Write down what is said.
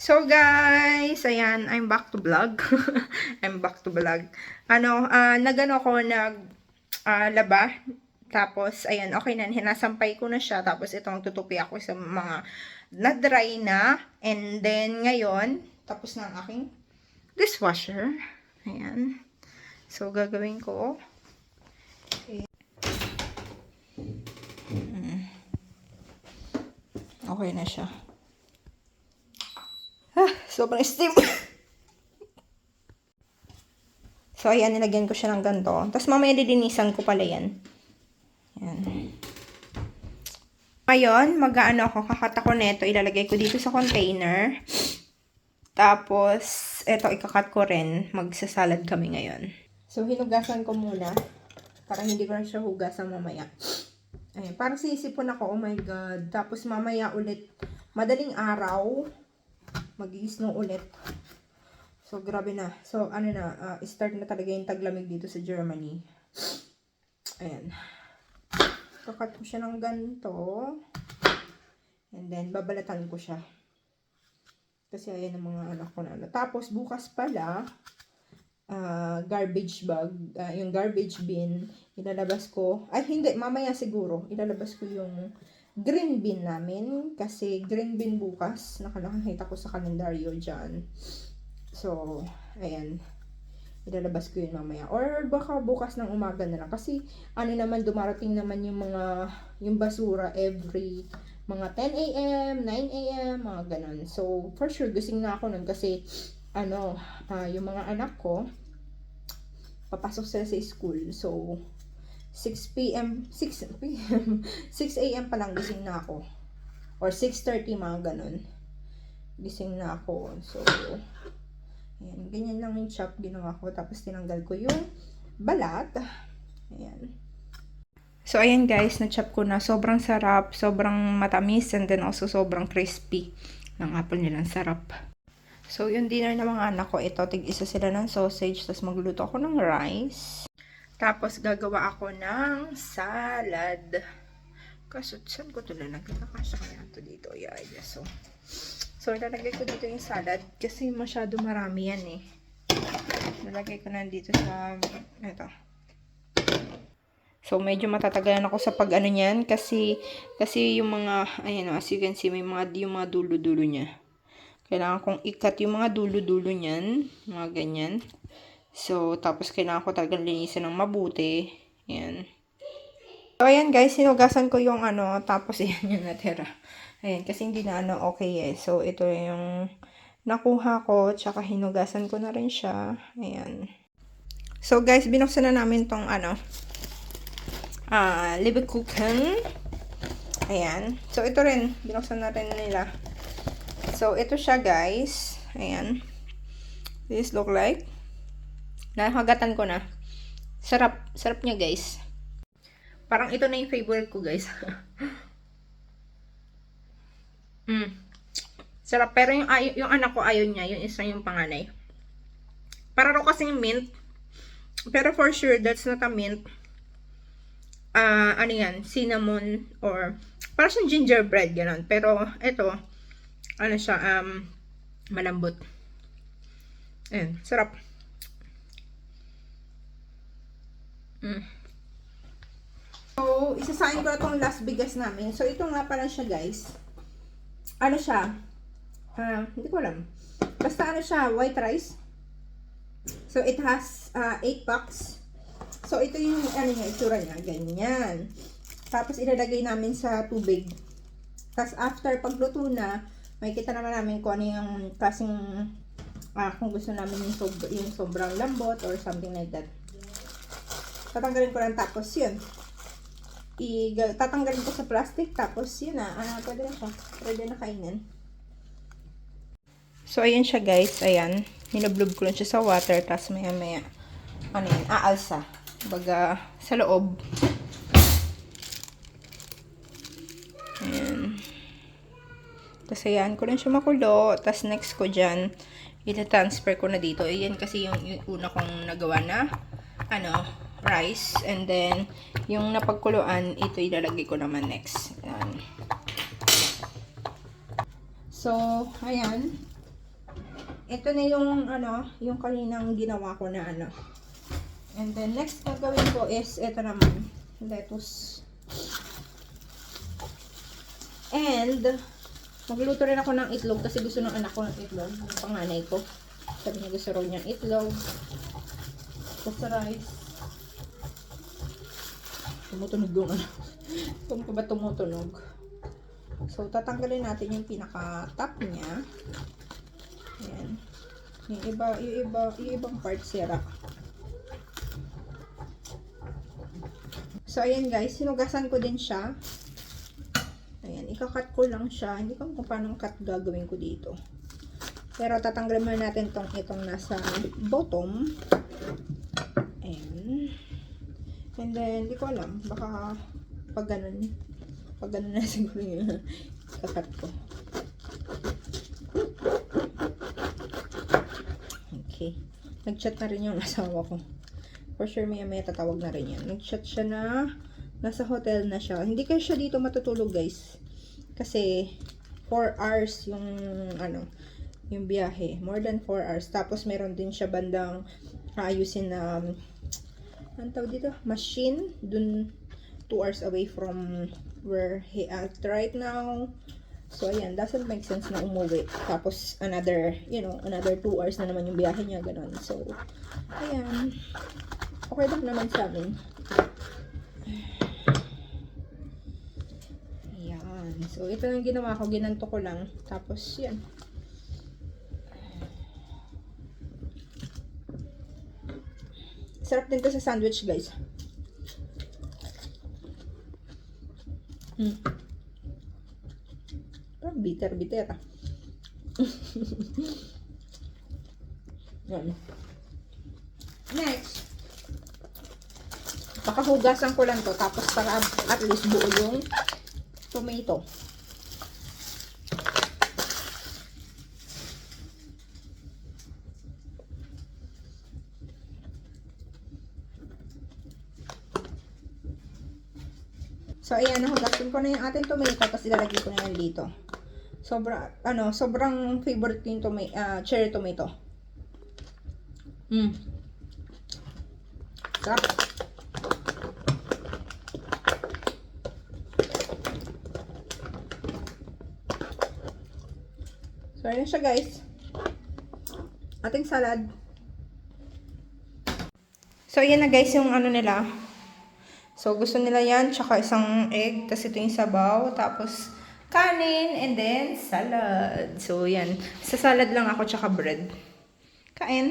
So guys, ayan, I'm back to vlog. I'm back to vlog. Ano, ah nagano ko nag ah, laba. Tapos ayan, okay na hinasampay ko na siya. Tapos itong tutupi ako sa mga na-dry na. And then ngayon, tapos na ang aking dishwasher. Ayan. So gagawin ko Mm. Okay na siya. Sobrang steam. so, ayan, nilagyan ko siya ng ganito. Tapos, mamaya didinisan ko pala yan. Yan. Ngayon, mag-ano ako, kakat ako neto, ilalagay ko dito sa container. Tapos, eto, ikakat ko rin. Magsasalad kami ngayon. So, hinugasan ko muna. Para hindi ko na siya hugasan mamaya. Ayan, parang sisipon ako, oh my god. Tapos, mamaya ulit, madaling araw, mag-snow ulit. So, grabe na. So, ano na, ah, start na talaga yung taglamig dito sa Germany. Ayan. Kakat ko siya ng ganito. And then, babalatan ko siya. Kasi ayan ang mga anak ko na ano. Tapos, bukas pala, ah, garbage bag, ah, yung garbage bin, ilalabas ko. Ay, hindi, mamaya siguro. Ilalabas ko yung green bin namin kasi green bin bukas nakalakita ko sa kalendaryo dyan so ayan ilalabas ko yun mamaya or baka bukas ng umaga na lang kasi ano naman dumarating naman yung mga yung basura every mga 10 a.m. 9 a.m. mga ganun so for sure gising na ako nun kasi ano ah, yung mga anak ko papasok sila sa school so 6 p.m. 6 p.m. 6 a.m. pa lang gising na ako. Or 6.30 mga ganun. Gising na ako. So, ayan. Ganyan lang yung chop ginawa ko. Tapos tinanggal ko yung balat. Ayan. So, ayan guys. Na-chop ko na. Sobrang sarap. Sobrang matamis. And then also sobrang crispy. Ng apple nilang sarap. So, yung dinner ng mga anak ko. Ito, tig-isa sila ng sausage. Tapos magluto ako ng rice. Tapos, gagawa ako ng salad. Kaso, saan ko ito lalagay? Nakasya kaya ito dito. Yeah, guess so. So, ilalagay ko dito yung salad. Kasi masyado marami yan eh. Nalagay ko na dito sa, ito. So, medyo matatagalan ako sa pag ano niyan. Kasi, kasi yung mga, ayan o, as you can see, may mga, yung mga dulo-dulo niya. Kailangan kong ikat yung mga dulo-dulo niyan. Mga ganyan. So, tapos kailangan ko talagang linisin ng mabuti. Ayan. So, ayan guys, sinugasan ko yung ano, tapos yan yung natira. Ayan, kasi hindi na ano, okay eh. So, ito yung nakuha ko, tsaka hinugasan ko na rin siya. Ayan. So, guys, binuksan na namin tong ano, ah, uh, Lebekuchen. Ayan. So, ito rin, binuksan na rin nila. So, ito siya guys. Ayan. This look like. Nakagatan ko na. Sarap. Sarap niya, guys. Parang ito na yung favorite ko, guys. mm. Sarap. Pero yung, ay, yung anak ko ayaw niya. Yung isa yung panganay. Para ro kasing mint. Pero for sure, that's not a mint. Uh, ano yan? Cinnamon or parang siyang gingerbread, gano'n. Pero, ito, ano siya, um, malambot. Ayan, sarap. Mm. So, isasain ko na itong last bigas namin. So, ito nga pala siya, guys. Ano siya? Uh, hindi ko alam. Basta ano siya, white rice. So, it has 8 uh, packs. So, ito yung, ano niya, itsura niya. Ganyan. Tapos, ilalagay namin sa tubig. Tapos, after pagluto na, may kita naman namin kung ano yung klaseng, ah, kung gusto namin yung, sob yung sobrang lambot or something like that. Tatanggalin ko lang tapos yun. I tatanggalin ko sa plastic tapos yun na. Ah, pwede na siya. Pwede na kainin. So, ayan siya guys. Ayan. Nilablob ko lang siya sa water. Tapos maya maya. Ano yun? Aalsa. Baga sa loob. Ayan. Tapos ayan ko lang siya makulo. Tapos next ko dyan. Ita-transfer ko na dito. Ayan kasi yung una kong nagawa na ano, rice. And then, yung napagkuluan, ito ilalagay ko naman next. Ayan. So, ayan. ito na yung, ano, yung kaninang ginawa ko na, ano. And then, next na gawin ko is, ito naman, lettuce. And, magluto rin ako ng itlog kasi gusto ng anak ko ng itlog, yung panganay ko. Sabi niya gusto raw niyang itlog. Sa rice. Tumutunog yung ano. Kung pa ba tumutunog? So, tatanggalin natin yung pinaka-top niya. Ayan. Yung iba, yung iba, yung ibang part sira. So, ayan guys, sinugasan ko din siya. Ayan, ikakat ko lang siya. Hindi ko kung paano cut gagawin ko dito. Pero tatanggalin muna natin tong itong nasa bottom. And then, hindi ko alam. Baka pag ganun, pag ganun na siguro yung kakat ko. Okay. Nag-chat na rin yung asawa ko. For sure, maya maya tatawag na rin yan. Nag-chat siya na nasa hotel na siya. Hindi kayo siya dito matutulog, guys. Kasi, 4 hours yung, ano, yung biyahe. More than 4 hours. Tapos, meron din siya bandang ayusin na, um, ang tawag dito? Machine. Dun, 2 hours away from where he at right now. So, ayan, doesn't make sense na umuwi. Tapos, another, you know, another 2 hours na naman yung biyahe niya, ganun. So, ayan. Okay lang naman sa amin. Ayan. So, ito yung ginawa ko. Ginanto ko lang. Tapos, yan. Sarap din to sa sandwich, guys. Hmm. Parang bitter, bitter ah. Yan. Next. Pakahugasan ko lang to. Tapos para at least buo yung tomato. So, ayan, nahugasin ko na yung ating tomato, tapos ilalagay ko na yan dito. Sobra, ano, sobrang favorite ko yung tomato, ah, cherry tomato. Mm. Sarap. So, ayan siya guys. Ating salad. So, ayan na guys yung ano nila. So, gusto nila yan, tsaka isang egg, tapos ito yung sabaw, tapos kanin, and then salad. So, yan. Sa salad lang ako, tsaka bread. Kain.